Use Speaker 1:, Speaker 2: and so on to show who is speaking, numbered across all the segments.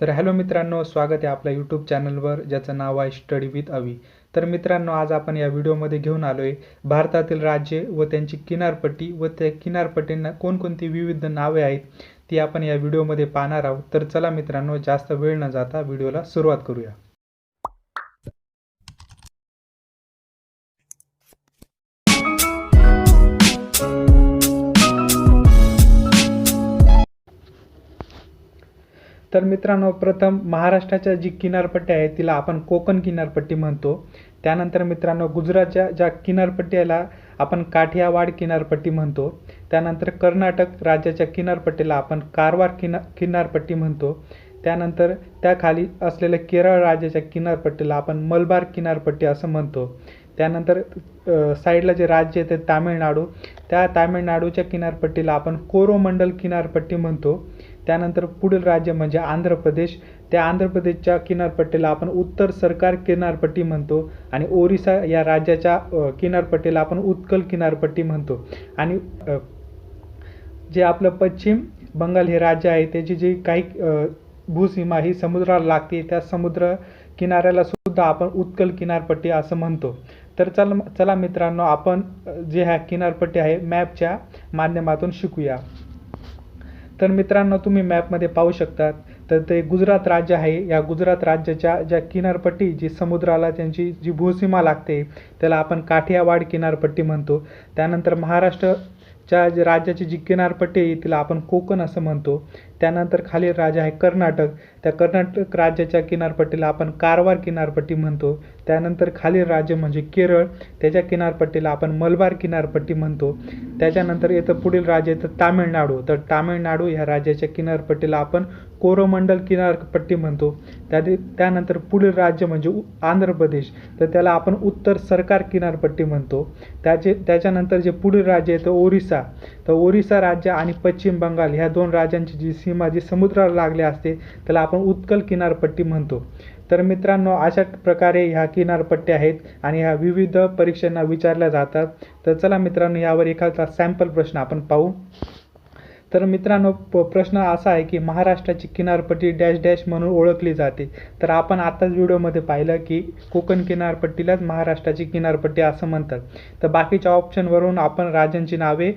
Speaker 1: तर हॅलो मित्रांनो स्वागत आहे आपल्या यूट्यूब चॅनलवर ज्याचं नाव आहे स्टडी विथ अवी तर मित्रांनो आज आपण या व्हिडिओमध्ये घेऊन आलो आहे भारतातील राज्ये व त्यांची किनारपट्टी व त्या किनारपट्टींना कोणकोणती विविध नावे आहेत ती आपण या व्हिडिओमध्ये पाहणार आहोत. तर चला मित्रांनो जास्त वेळ न जाता व्हिडिओला सुरुवात करूया. तर मित्रांनो प्रथम महाराष्ट्राच्या जी किनारपट्टी आहे तिला आपण कोकण किनारपट्टी म्हणतो. त्यानंतर मित्रांनो गुजरातच्या ज्या किनारपट्टीला आपण काठियावाड किनारपट्टी म्हणतो. त्यानंतर कर्नाटक राज्याच्या किनारपट्टीला आपण कारवार किना किनारपट्टी म्हणतो. त्यानंतर त्याखाली असलेल्या केरळ राज्याच्या किनारपट्टीला आपण मलबार किनारपट्टी असं म्हणतो. त्यानंतर साईडला जे राज्य येते तामिळनाडू. त्या तामिळनाडूच्या किनारपट्टीला आपण कोरोमंडल किनारपट्टी म्हणतो. त्यानंतर पुढील राज्य म्हणजे आंध्र प्रदेश. त्या आंध्र प्रदेशच्या किनारपट्टीला आपण उत्तर सरकार किनारपट्टी म्हणतो आणि ओरिसा या राज्याच्या किनारपट्टीला आपण उत्कल किनारपट्टी म्हणतो. आणि जे आपलं पश्चिम बंगाल हे राज्य आहे त्याची जी काही भूसीमा ही समुद्राला लागते. त्या समुद्र किनाऱ्याला सुद्धा आपण उत्कल किनारपट्टी असं म्हणतो. तर चल चला मित्रांनो आपण जे ह्या किनारपट्टी आहे मॅपच्या माध्यमातून शिकूया. तर मित्रांनो तुम्ही मॅपमध्ये पाहू शकतात तर ते गुजरात राज्य आहे. या गुजरात राज्याच्या ज्या किनारपट्टी जी समुद्राला त्यांची जी भूसीमा लागते त्याला आपण काठियावाड किनारपट्टी म्हणतो. त्यानंतर महाराष्ट्रच्या राज्याची जी किनारपट्टी आहे तिला आपण कोकण असं म्हणतो. त्यानंतर खालील राज्य आहे कर्नाटक. त्या कर्नाटक राज्याच्या किनारपट्टीला आपण कारवार किनारपट्टी म्हणतो. त्यानंतर खालील राज्य म्हणजे केरळ. त्याच्या किनारपट्टीला आपण मलबार किनारपट्टी म्हणतो. त्याच्यानंतर येतं पुढील राज्य येतं तामिळनाडू. तर तामिळनाडू ह्या राज्याच्या किनारपट्टीला आपण कोरोमंडल किनारपट्टी म्हणतो. त्या त्यानंतर पुढील राज्य म्हणजे आंध्र प्रदेश. तर त्याला आपण उत्तर सरकार किनारपट्टी म्हणतो. त्याचे त्याच्यानंतर जे पुढील राज्य येतं ओरिसा. तर ओरिसा राज्य आणि पश्चिम बंगाल ह्या दोन राज्यांची जी सीमा जी समुद्राला लागली असते त्याला आपण उत्कल किनारपट्टी म्हणतो. तर मित्रांनो अशा प्रकारे ह्या किनारपट्ट्या आहेत आणि ह्या विविध परीक्षांना विचारल्या जातात. तर चला मित्रांनो यावर एखादा सॅम्पल प्रश्न आपण पाहू. तर मित्रांनो प्रश्न असा आहे की महाराष्ट्राची किनारपट्टी डॅश डॅश म्हणून ओळखली जाते. तर आपण आताच व्हिडिओमध्ये पाहिलं की कोकण किनारपट्टीलाच महाराष्ट्राची किनारपट्टी असं म्हणतात. तर बाकीच्या ऑप्शनवरून आपण राज्यांची नावे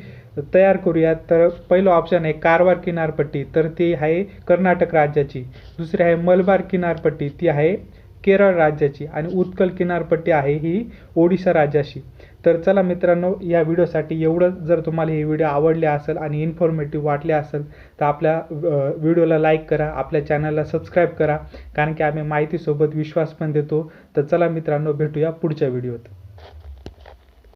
Speaker 1: तयार करूयात. तर पहिलं ऑप्शन आहे कारवार किनारपट्टी. तर ती आहे कर्नाटक राज्याची. दुसरी आहे मलबार किनारपट्टी. ती आहे केरळ राज्याची. आणि उत्कल किनारपट्टी आहे ही ओडिशा राज्याची तर चला मित्रांनो या व्हिडिओसाठी एवढं जर तुम्हाला हे व्हिडिओ आवडले असेल आणि इन्फॉर्मेटिव्ह वाटले असेल तर आपल्या व्हिडिओला लाईक करा. आपल्या चॅनलला सबस्क्राईब करा. कारण की आम्ही माहितीसोबत विश्वास पण देतो. तर चला मित्रांनो भेटूया पुढच्या व्हिडिओत.